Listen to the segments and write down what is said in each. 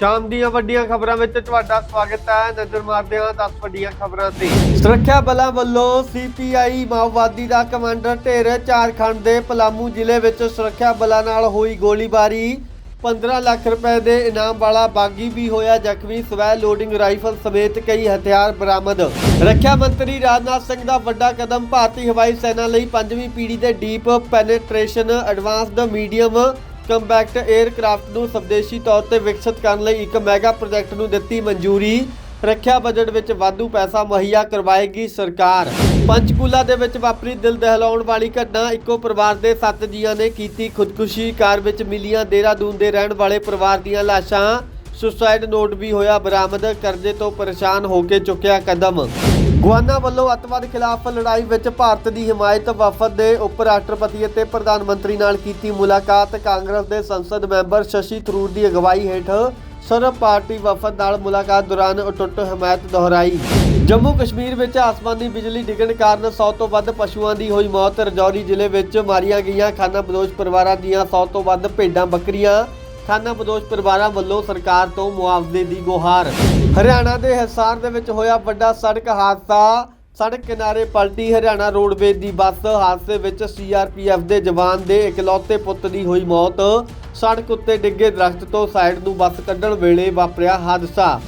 ਸ਼ਾਮ ਦੀਆਂ ਵੱਡੀਆਂ ਖਬਰਾਂ ਵਿੱਚ ਤੁਹਾਡਾ ਸਵਾਗਤ ਹੈ। ਨਜ਼ਰ ਮਾਰਦੇ ਹਾਂ 10 ਵੱਡੀਆਂ ਖਬਰਾਂ ਤੇ ਸੁਰੱਖਿਆ ਬਲਾਂ ਵੱਲੋਂ ਸੀਪੀਆਈ ਮਾਓਵਾਦੀ ਦਾ ਕਮਾਂਡਰ ਢੇਰ ਝਾਰਖੰਡ ਦੇ ਪਲਾਮੂ ਜ਼ਿਲ੍ਹੇ ਵਿੱਚ ਸੁਰੱਖਿਆ ਬਲਾਂ ਨਾਲ ਹੋਈ ਗੋਲੀਬਾਰੀ। 15 ਲੱਖ ਰੁਪਏ ਦੇ ਇਨਾਮ ਵਾਲਾ ਬਾਗੀ ਵੀ ਹੋਇਆ ਜ਼ਖਮੀ, ਸਵੈ ਲੋਡਿੰਗ ਰਾਈਫਲ ਸਮੇਤ ਕਈ ਹਥਿਆਰ ਬਰਾਮਦ। ਰੱਖਿਆ ਮੰਤਰੀ ਰਾਜਨਾਥ ਸਿੰਘ ਦਾ ਵੱਡਾ ਕਦਮ, ਭਾਰਤੀ ਹਵਾਈ ਸੈਨਾ ਲਈ ਪੰਜਵੀਂ ਪੀੜ੍ਹੀ ਦੇ deep penetration, advanced, medium compact aircraft ਨੂੰ ਸਵਦੇਸ਼ੀ ਤੌਰ ਤੇ ਵਿਕਸਿਤ ਕਰਨ ਲਈ ਇੱਕ ਮੈਗਾ ਪ੍ਰੋਜੈਕਟ ਨੂੰ ਦਿੱਤੀ ਮਨਜ਼ੂਰੀ। ਰੱਖਿਆ ਬਜਟ ਵਿੱਚ ਵਾਧੂ ਪੈਸਾ ਮੁਹੱਈਆ ਕਰਵਾਏਗੀ ਸਰਕਾਰ। ਪੰਚਕੂਲਾ ਦੇ ਵਿੱਚ ਵਾਪਰੀ ਦਿਲ ਦਹਿਲਾਉਣ ਵਾਲੀ ਘਟਨਾ ਇੱਕੋ ਪਰਿਵਾਰ ਦੇ 7 ਜੀਆਂ ਨੇ ਕੀਤੀ ਖੁਦਕੁਸ਼ੀ। ਕਾਰ ਵਿੱਚ ਮਿਲੀਆਂ ਦੇਹਰਾਦੂਨ ਦੇ ਰਹਿਣ ਵਾਲੇ ਪਰਿਵਾਰ ਦੀਆਂ ਲਾਸ਼ਾਂ ਸੁਸਾਈਡ ਨੋਟ ਵੀ ਹੋਇਆ, ਬਰਾਮਦ ਕਰਜ਼ੇ ਤੋਂ ਪਰੇਸ਼ਾਨ ਹੋ ਕੇ ਚੁੱਕਿਆ ਕਦਮ। ਗੁਆਨਾ ਵੱਲੋਂ ਅੱਤਵਾਦ ਖਿਲਾਫ ਲੜਾਈ ਵਿੱਚ ਭਾਰਤ ਦੀ ਹਮਾਇਤ ਵਫਦ ਦੇ ਉਪ ਰਾਸ਼ਟਰਪਤੀ ਅਤੇ ਪ੍ਰਧਾਨ ਮੰਤਰੀ ਨਾਲ ਕੀਤੀ ਮੁਲਾਕਾਤ। ਕਾਂਗਰਸ ਦੇ ਸੰਸਦ ਮੈਂਬਰ ਸ਼ਸ਼ੀ ਥਰੂਰ ਦੀ ਅਗਵਾਈ ਹੇਠ ਸਰਬ ਪਾਰਟੀ ਵਫਦ ਨਾਲ ਮੁਲਾਕਾਤ ਦੌਰਾਨ ਅਟੁੱਟ ਹਮਾਇਤ ਦੁਹਰਾਈ। ਜੰਮੂ ਕਸ਼ਮੀਰ ਵਿੱਚ ਆਸਮਾਨੀ ਬਿਜਲੀ ਡਿੱਗਣ ਕਾਰਨ 100 ਤੋਂ ਵੱਧ ਪਸ਼ੂਆਂ ਦੀ ਹੋਈ ਮੌਤ। ਰਜੌਰੀ ਜ਼ਿਲ੍ਹੇ ਵਿੱਚ ਮਾਰੀਆਂ ਗਈਆਂ ਖਾਨਾ ਬਦੋਸ਼ ਪਰਿਵਾਰਾਂ ਦੀਆਂ 100 ਤੋਂ ਵੱਧ ਭੇਡਾਂ ਬੱਕਰੀਆਂ ਖਾਨਾ ਬਦੋਸ਼ ਪਰਿਵਾਰਾਂ ਵੱਲੋਂ ਸਰਕਾਰ ਤੋਂ ਮੁਆਵਜ਼ੇ ਦੀ ਗੁਹਾਰ। ਹਰਿਆਣਾ ਦੇ ਹਿਸਾਰ ਦੇ ਵਿੱਚ ਹੋਇਆ ਵੱਡਾ ਸੜਕ ਹਾਦਸਾ। ਸੜਕ ਕਿਨਾਰੇ ਪਲਟੀ ਹਰਿਆਣਾ ਰੋਡਵੇਜ਼ ਦੀ ਬੱਸ। ਹਾਦਸੇ ਵਿੱਚ ਸੀਆਰਪੀਐਫ ਦੇ ਜਵਾਨ ਦੇ ਇਕਲੌਤੇ ਪੁੱਤ ਦੀ ਹੋਈ ਮੌਤ। ਸੜਕ ਉੱਤੇ ਡਿੱਗੇ ਦਰਖਤ ਤੋਂ ਸਾਈਡ ਨੂੰ ਬੱਸ ਕੱਢਣ ਵੇਲੇ ਵਾਪਰਿਆ ਹਾਦਸਾ।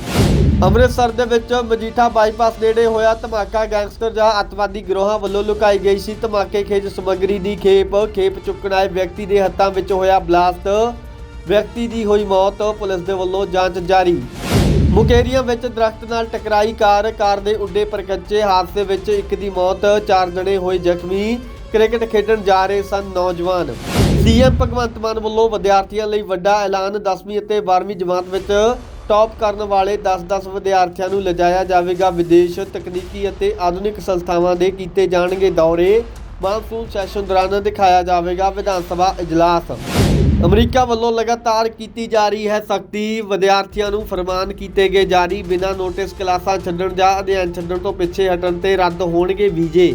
ਅੰਮ੍ਰਿਤਸਰ ਦੇ ਵਿੱਚ ਮਜੀਠਾ ਬਾਈਪਾਸ ਨੇੜੇ ਹੋਇਆ ਧਮਾਕਾ। ਗੈਂਗਸਟਰ ਜਾਂ ਅੱਤਵਾਦੀ ਗਿਰੋਹਾਂ ਵੱਲੋਂ ਲੁਕਾਈ ਗਈ ਸੀ ਧਮਾਕੇ ਖੇਜ ਸਮੱਗਰੀ ਦੀ ਖੇਪ। ਖੇਪ ਚੁੱਕਣ ਆਏ ਵਿਅਕਤੀ ਦੇ ਹੱਥਾਂ ਵਿੱਚ ਹੋਇਆ ਬਲਾਸਟ। ਵਿਅਕਤੀ ਦੀ ਹੋਈ ਮੌਤ ਪੁਲਿਸ ਦੇ ਵੱਲੋਂ ਜਾਂਚ ਜਾਰੀ। ਮੁਕੇਰੀਆਂ ਵਿੱਚ ਦਰਖਤ ਨਾਲ ਟਕਰਾਈ ਕਾਰ ਕਾਰ ਦੇ ਉੱਡੇ ਪਰਕੱਚੇ ਹਾਦਸੇ ਵਿੱਚ ਇੱਕ ਦੀ ਮੌਤ, ਚਾਰ ਜਣੇ ਹੋਏ ਜ਼ਖਮੀ। ਕ੍ਰਿਕਟ ਖੇਡਣ ਜਾ ਰਹੇ ਸਨ ਨੌਜਵਾਨ। ਸੀਐਮ ਭਗਵੰਤ ਮਾਨ ਵੱਲੋਂ ਵਿਦਿਆਰਥੀਆਂ ਲਈ ਵੱਡਾ ਐਲਾਨ 10ਵੀਂ ਅਤੇ 12ਵੀਂ ਜਮਾਤ ਵਿੱਚ ਟੌਪ ਕਰਨ ਵਾਲੇ 10-10 ਵਿਦਿਆਰਥੀਆਂ ਨੂੰ ਲਿਜਾਇਆ ਜਾਵੇਗਾ। ਵਿਦੇਸ਼ ਤਕਨੀਕੀ ਅਤੇ ਆਧੁਨਿਕ ਸੰਸਥਾਵਾਂ ਦੇ ਕੀਤੇ ਜਾਣਗੇ ਦੌਰੇ। ਮਾਨਸੂਨ ਸੈਸ਼ਨ ਦੌਰਾਨ ਦਿਖਾਇਆ ਜਾਵੇਗਾ ਵਿਧਾਨ ਸਭਾ ਇਜਲਾਸ। ਅਮਰੀਕਾ ਵੱਲੋਂ ਲਗਾਤਾਰ ਕੀਤੀ ਜਾ ਰਹੀ ਹੈ ਸਖਤੀ। ਵਿਦਿਆਰਥੀਆਂ ਨੂੰ ਫਰਮਾਨ ਕੀਤੇ ਗਏ ਜਾਰੀ। ਬਿਨਾਂ ਨੋਟਿਸ ਕਲਾਸਾਂ ਛੱਡਣ ਜਾਂ ਅਧਿਐਨ ਛੱਡਣ ਤੋਂ ਪਿੱਛੇ ਹਟਣ ਤੇ ਰੱਦ ਹੋਣਗੇ ਵੀਜ਼ੇ।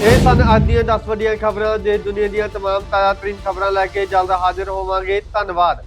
ਇਹ ਸਨ ਅੱਜ ਦੀਆਂ 10 ਵੱਡੀਆਂ ਖਬਰਾਂ। ਜੇ ਦੁਨੀਆ ਦੀਆਂ ਤਮਾਮ ਤਾਜ਼ਾ ਤਰੀਨ ਖਬਰਾਂ ਲੈ ਕੇ ਜਲਦ ਹਾਜ਼ਰ ਹੋਵਾਂਗੇ। ਧੰਨਵਾਦ।